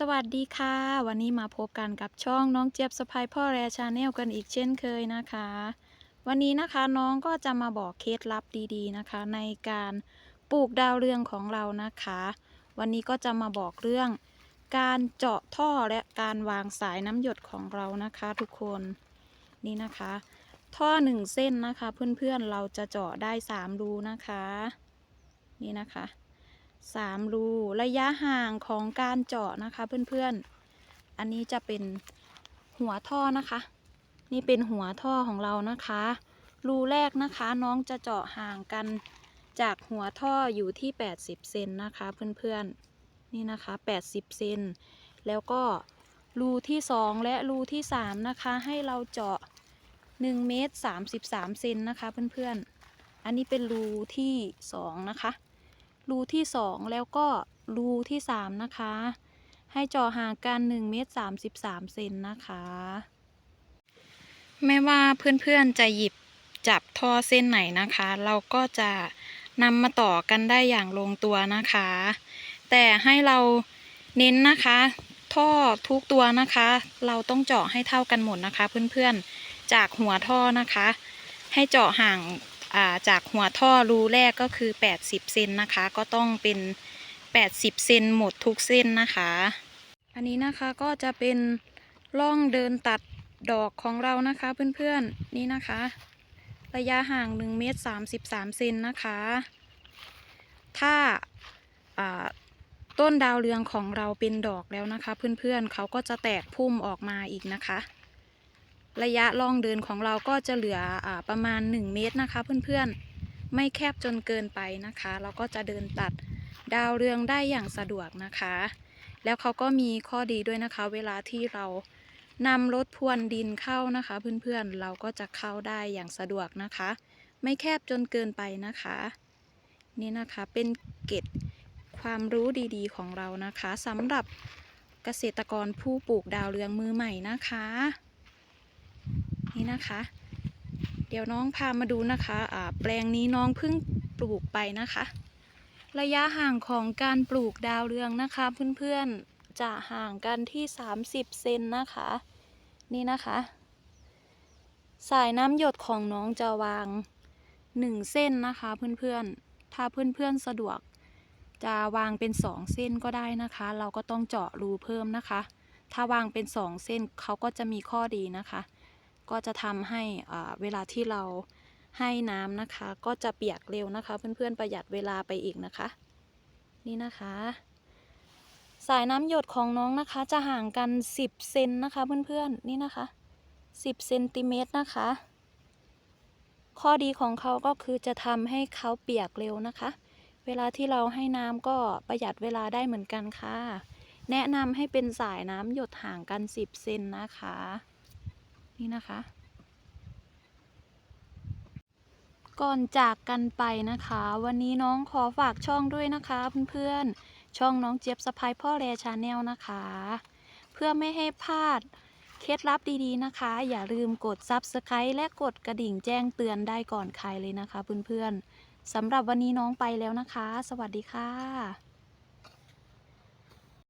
สวัสดีค่ะ วันนี้มาพบกันกับช่องน้องเจี๊ยบสะพายพ่อแรชาแนลกันอีกเช่นเคยนะคะ วันนี้นะคะน้องก็จะมาบอกเคล็ดลับดีๆนะคะ ในการปลูกดาวเรืองของเรานะคะ วันนี้ก็จะมาบอกเรื่อง การเจาะท่อและการวางสายน้ำหยดของเรานะคะทุกคนนี่นะคะ ท่อหนึ่งเส้นนะคะ เพื่อนๆเราจะเจาะได้สามรูนะคะ นี่นะคะ สามรูระยะห่างของการเจาะนะคะเพื่อนๆ อันนี้จะเป็นหัวท่อนะคะ นี่เป็นหัวท่อของเรานะคะ รูแรกนะคะน้องจะเจาะห่างกันจากหัวท่ออยู่ที่ 80 เซนนะคะเพื่อนๆ นี่นะคะ 80 เซน แล้วก็รูที่ 2 และรูที่ 3 นะคะ ให้เราเจาะ1เมตร33 เซนนะคะเพื่อนๆ อันนี้เป็นรูที่ 2 นะคะ รูที่ 2 แล้วก็รูที่ 3 นะคะ ให้เจาะห่างกัน1เมตร33เซนนะคะ ไม่ว่าเพื่อนๆจะหยิบจับท่อเส้นไหนนะคะ เราก็จะนำมาต่อกันได้อย่างลงตัวนะคะ แต่ให้เราเน้นนะคะ ท่อทุกตัวนะคะ เราต้องเจาะให้เท่ากันหมดนะคะ เพื่อนๆจากหัวท่อนะคะ ให้เจาะห่าง จากหัวท่อรูแรกก็คือ 80 เซนนะคะ ก็ต้องเป็น 80 เซนหมดทุกเส้นนะคะ อันนี้นะคะก็จะเป็นร่องเดินตัดดอกของเรานะคะเพื่อนๆนี่นะคะ ระยะห่าง1เมตร33 เซนนะคะ ถ้าาต้นดาวเรืองของเราเป็นดอกแล้วนะคะ เพื่อนๆเขาก็จะแตกพุ่มออกมาอีกนะคะ ระยะล่องเดินของเราก็จะเหลืออประมาณ 1 เมตรนะคะ เพื่อนๆ ไม่แคบจนเกินไปนะคะ เราก็จะเดินตัดดาวเรืองได้อย่างสะดวกนะคะ แล้วเขาก็มีข้อดีด้วยนะคะ เวลาที่เรานำรถพรวนดินเข้านะคะ เพื่อนๆ เราก็จะเข้าได้อย่างสะดวกนะคะ ไม่แคบจนเกินไปนะคะ นี่นะคะเป็นเกร็ดความรู้ดีๆ ของเรานะคะสำหรับเกษตรกรผู้ปลูกดาวเรืองมือใหม่นะคะ นี่นะคะ เดี๋ยวน้องพามาดูนะคะอ่าแปลงนี้น้องเพิ่งปลูกไปนะคะ ระยะห่างของการปลูกดาวเรืองนะคะเพื่อนๆจะห่างกันที่ 30 เซนนะคะ นี่นะคะ สายน้ำหยดของน้องจะวาง 1 เส้นนะคะเพื่อนๆ ถ้าเพื่อนๆสะดวกจะวางเป็น 2 เส้นก็ได้นะคะ เราก็ต้องเจาะรูเพิ่มนะคะ ถ้าวางเป็น 2 เส้นเขาก็จะมีข้อดีนะคะ ก็จะทำให้เวลาที่เราให้น้ำนะคะ ก็จะเปียกเร็วนะคะ เพื่อนๆประหยัดเวลาไปอีกนะคะ นี่นะคะ สายน้ำหยดของน้องนะคะ จะห่างกัน 10เซนนะคะ เพื่อนๆนี่นะคะ 10เซนติเมตรนะคะ ข้อดีของเขาก็คือจะทำให้เขาเปียกเร็วนะคะ เวลาที่เราให้น้ำก็ประหยัดเวลาได้เหมือนกันค่ะ แนะนำให้เป็นสายน้ำหยดห่างกัน 10เซนนะคะ นี่นะคะ ก่อนจากกันไปนะคะ วันนี้น้องขอฝากช่องด้วยนะคะเพื่อนๆ ช่องน้องเจี๊ยบสะพายพ่อแรชาแนลนะคะ เพื่อไม่ให้พลาดเคล็ดลับดีๆนะคะ อย่าลืมกด Subscribe และกดกระดิ่งแจ้งเตือนได้ก่อนใครเลยนะคะเพื่อนๆสำหรับวันนี้น้องไปแล้วนะคะ สวัสดีค่ะ